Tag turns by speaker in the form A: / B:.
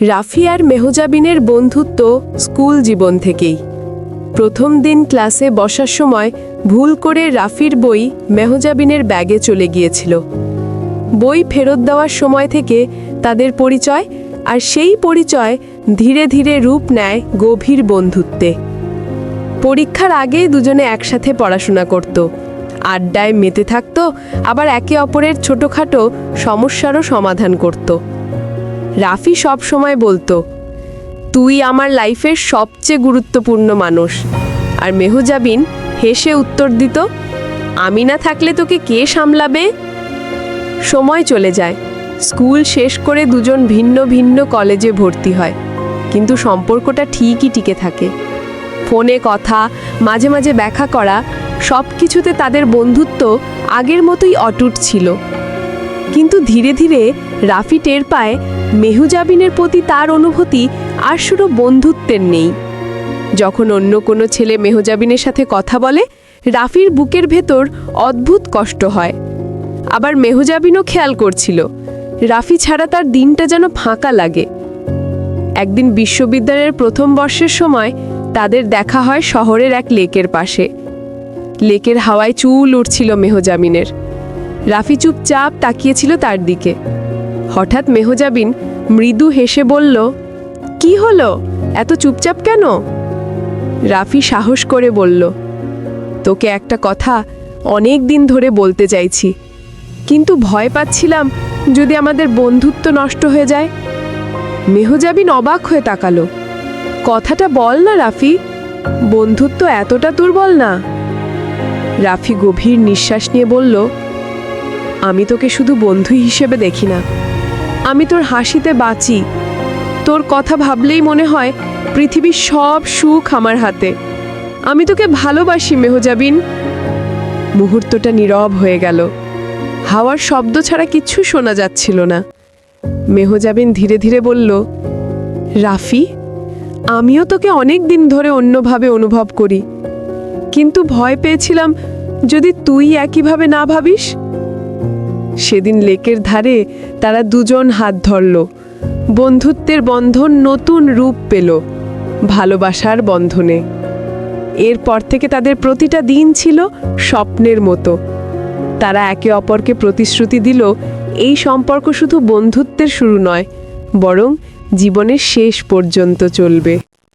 A: রাফি আর মেহজাবিনের বন্ধুত্ব স্কুল জীবন থেকেই। প্রথম দিন ক্লাসে বসার সময় ভুল করে রাফির বই মেহজাবিনের ব্যাগে চলে গিয়েছিল। বই ফেরত দেওয়ার সময় থেকে তাদের পরিচয় আর সেই পরিচয় ধীরে ধীরে রূপ নেয় গভীর বন্ধুত্বে। পরীক্ষার আগে দুজনে একসাথে পড়াশোনা করত। আড্ডায় মেতে থাকত, আবার একে অপরের ছোটোখাটো সমস্যারও সমাধান করত। রাফি সব সময় বলতো, তুই আমার লাইফের সবচেয়ে গুরুত্বপূর্ণ মানুষ। আর মেহজাবিন হেসে উত্তর দিত, আমি না থাকলে তোকে কে সামলাবে? সময় চলে যায়, স্কুল শেষ করে দুজন ভিন্ন ভিন্ন কলেজে ভর্তি হয়, কিন্তু সম্পর্কটা ঠিকই টিকে থাকে। ফোনে কথা, মাঝে মাঝে ব্যাখ্যা করা সব কিছুতে তাদের বন্ধুত্ব আগের মতোই অটুট ছিল। কিন্তু ধীরে ধীরে রাফি টের পায় মেহুজাবিনের প্রতি তার অনুভূতি আর শুধু বন্ধুত্বের নেই। যখন অন্য কোনো ছেলে মেহজাবিনের সাথে কথা বলে, রাফির বুকের ভেতর অদ্ভুত কষ্ট হয়। আবার মেহজাবিনও খেয়াল করছিল, রাফি ছাড়া তার দিনটা যেন ফাঁকা লাগে। একদিন বিশ্ববিদ্যালয়ের প্রথম বর্ষের সময় তাদের দেখা হয় শহরের এক লেকের পাশে। লেকের হাওয়ায় চুল উঠছিল মেহজামিনের রাফি চুপচাপ তাকিয়েছিল তার দিকে। হঠাৎ মেহজাবিন মৃদু হেসে বলল, কি হলো? এত চুপচাপ কেন? রাফি সাহস করে বলল, তোকে একটা কথা অনেক দিন ধরে বলতে চাইছি, কিন্তু ভয় পাচ্ছিলাম যদি আমাদের বন্ধুত্ব নষ্ট হয়ে যায়। মেহজাবিন অবাক হয়ে তাকালো, কথাটা বল না রাফি, বন্ধুত্ব এতটা দুর্বল না? রাফি গভীর নিঃশ্বাস নিয়ে বলল আমি তোকে শুধু বন্ধু হিসেবে দেখি না। আমি তোর হাসিতে বাঁচি। তোর কথা ভাবলেই মনে হয় পৃথিবীর সব সুখ আমার হাতে। আমি তোকে ভালোবাসি, মেহজাবিন। মুহূর্তটা নীরব হয়ে গেল। হাওয়ার শব্দ ছাড়া কিচ্ছু শোনা যাচ্ছিল না। মেহজাবিন ধীরে ধীরে বলল, রাফি, আমিও তোকে অনেক দিন ধরে অন্যভাবে অনুভব করি। কিন্তু ভয় পেয়েছিলাম যদি তুই একইভাবে না ভাবিস। সেদিন লেকের ধারে তারা দুজন হাত ধরল। বন্ধুত্বের বন্ধন নতুন রূপ পেল ভালোবাসার বন্ধনে। এরপর থেকে তাদের প্রতিটা দিন ছিল স্বপ্নের মতো। তারা একে অপরকে প্রতিশ্রুতি দিল, এই সম্পর্ক শুধু বন্ধুত্বের শুরু নয়, বরং জীবনের শেষ পর্যন্ত চলবে।